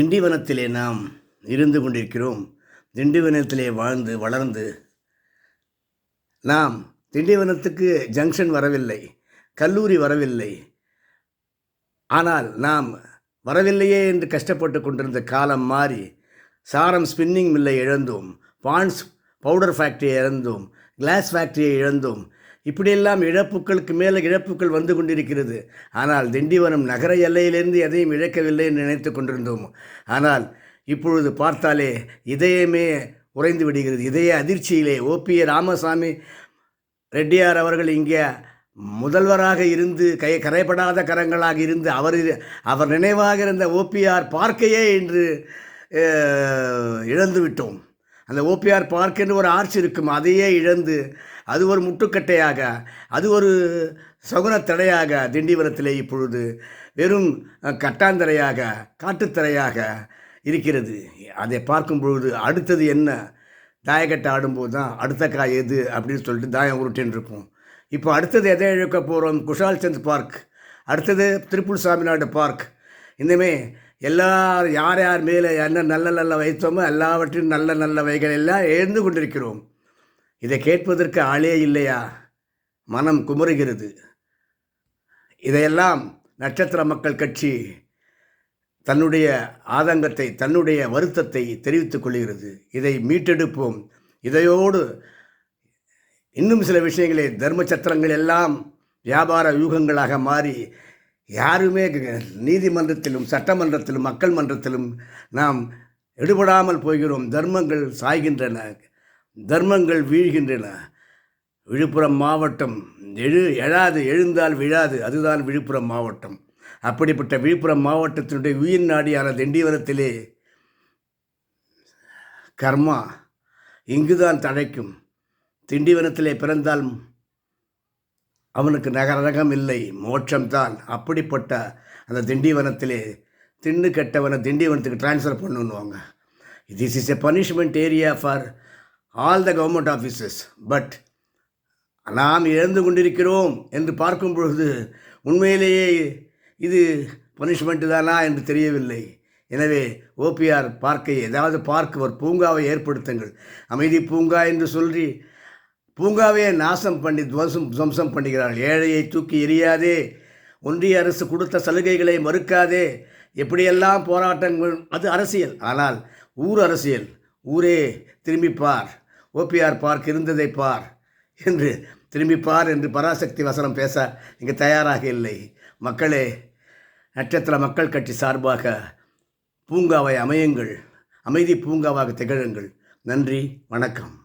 திண்டிவனத்திலே நாம் இருந்து கொண்டிருக்கிறோம். திண்டிவனத்திலே வாழ்ந்து வளர்ந்து நாம் திண்டிவனத்துக்கு ஜங்ஷன் வரவில்லை கல்லூரி வரவில்லை. ஆனால் நாம் வரவில்லையே என்று கஷ்டப்பட்டு கொண்டிருந்த காலம் மாறி சாரம் ஸ்பின்னிங் மில்லை இழந்தோம். பான்ஸ் பவுடர் ஃபேக்ட்ரியை இழந்தோம். கிளாஸ் ஃபேக்ட்ரியை இழந்தோம். இப்படியெல்லாம் இழப்புக்களுக்கு மேலே இழப்புக்கள் வந்து கொண்டிருக்கிறது. ஆனால் திண்டிவனம் நகர எல்லையிலிருந்து எதையும் இழக்கவில்லை என்று நினைத்து கொண்டிருந்தோம். ஆனால் இப்பொழுது பார்த்தாலே இதயமே உறைந்து விடுகிறது. இதய அதிர்ச்சியிலே ஓபிஏ ராமசாமி ரெட்டியார் அவர்கள் இங்கே முதல்வராக இருந்து கை கரைப்படாத கரங்களாக இருந்து அவர் அவர் நினைவாக இருந்த ஓபிஆர் பார்க்கையே இன்று இழந்துவிட்டோம். இழந்து விட்டோம் அந்த ஓபிஆர் பார்க் என்று ஒரு ஆர்ச் இருக்கும் அதையே இழந்து அது ஒரு முட்டுக்கட்டையாக அது ஒரு சகுனத்தடையாக திண்டிவனத்திலே இப்பொழுது வெறும் கட்டாந்தரையாக காட்டுத்தரையாக இருக்கிறது. அதை பார்க்கும் பொழுது அடுத்தது என்ன? தாயக்கட்டை ஆடும்போது தான் அடுத்த காய் எது அப்படின்னு சொல்லிட்டு தாயம் உருட்டின்னு இருப்போம் இப்போ அடுத்தது எதை இழக்க போகிறோம் குஷால் சந்த் பார்க். அடுத்தது திருப்பூர் சாமிநாடு பார்க். இந்தமே எல்லார் யார் யார் மேலே என்ன நல்ல நல்ல வைத்தோமோ எல்லாவற்றின் நல்ல நல்ல வைகள் எல்லாம் எழுந்து கொண்டிருக்கிறோம். இதை கேட்பதற்கு ஆளே இல்லையா? மனம் குமுறுகிறது. இதையெல்லாம் நட்சத்திர மக்கள் கட்சி தன்னுடைய ஆதங்கத்தை தன்னுடைய வருத்தத்தை தெரிவித்துக் கொள்கிறது. இதை மீட்டெடுப்போம். இதையோடு இன்னும் சில விஷயங்களே தர்ம சத்திரங்கள் எல்லாம் வியாபார யூகங்களாக மாறி யாருமே நீதிமன்றத்திலும் சட்டமன்றத்திலும் மக்கள் மன்றத்திலும் நாம் எடுபடாமல் போகிறோம். தர்மங்கள் சாய்கின்றன. தர்மங்கள் வீழ்கின்றன. விழுப்புரம் மாவட்டம் எழு எழாது எழுந்தால் விழாது அதுதான் விழுப்புரம் மாவட்டம். அப்படிப்பட்ட விழுப்புரம் மாவட்டத்தினுடைய உயிர் நாடியான திண்டிவனத்திலே கர்மா இங்குதான் தழைக்கும். திண்டிவனத்திலே பிறந்தால் அவனுக்கு நகரகம் இல்லை மோட்சம்தான். அப்படிப்பட்ட அந்த திண்டிவனத்திலே தின்னு கெட்டவனை திண்டிவனத்துக்கு ட்ரான்ஸ்ஃபர் பண்ணுவாங்க this is a punishment area for all the government offices but நாம் இழந்து கொண்டிருக்கிறோம் என்று பார்க்கும் பொழுது உண்மையிலேயே இது பனிஷ்மெண்ட் தானா என்று தெரியவில்லை. எனவே ஓபிஆர் பார்க்கை ஏதாவது பார்க்க ஒரு பூங்காவை ஏற்படுத்துங்கள். அமைதி பூங்கா என்று சொல்லி பூங்காவே நாசம் பண்ணி துவசம் துவம்சம் பண்ணுகிறார்கள். ஏழையை தூக்கி எறியாதே. ஒன்றிய அரசு கொடுத்த சலுகைகளை மறுக்காதே. எப்படியெல்லாம் போராட்டங்கள் அது அரசியல். ஆனால் ஊர் அரசியல். ஊரே திரும்பிப்பார். ஓபிஆர் பார்க் இருந்ததை பார் என்று திரும்பிப்பார் என்று பராசக்தி வசனம் பேச இங்கே தயாராக இல்லை. மக்களே நட்சத்திர மக்கள் கட்சி சார்பாக பூங்காவை அமையுங்கள். அமைதி பூங்காவாக திகழுங்கள். நன்றி வணக்கம்.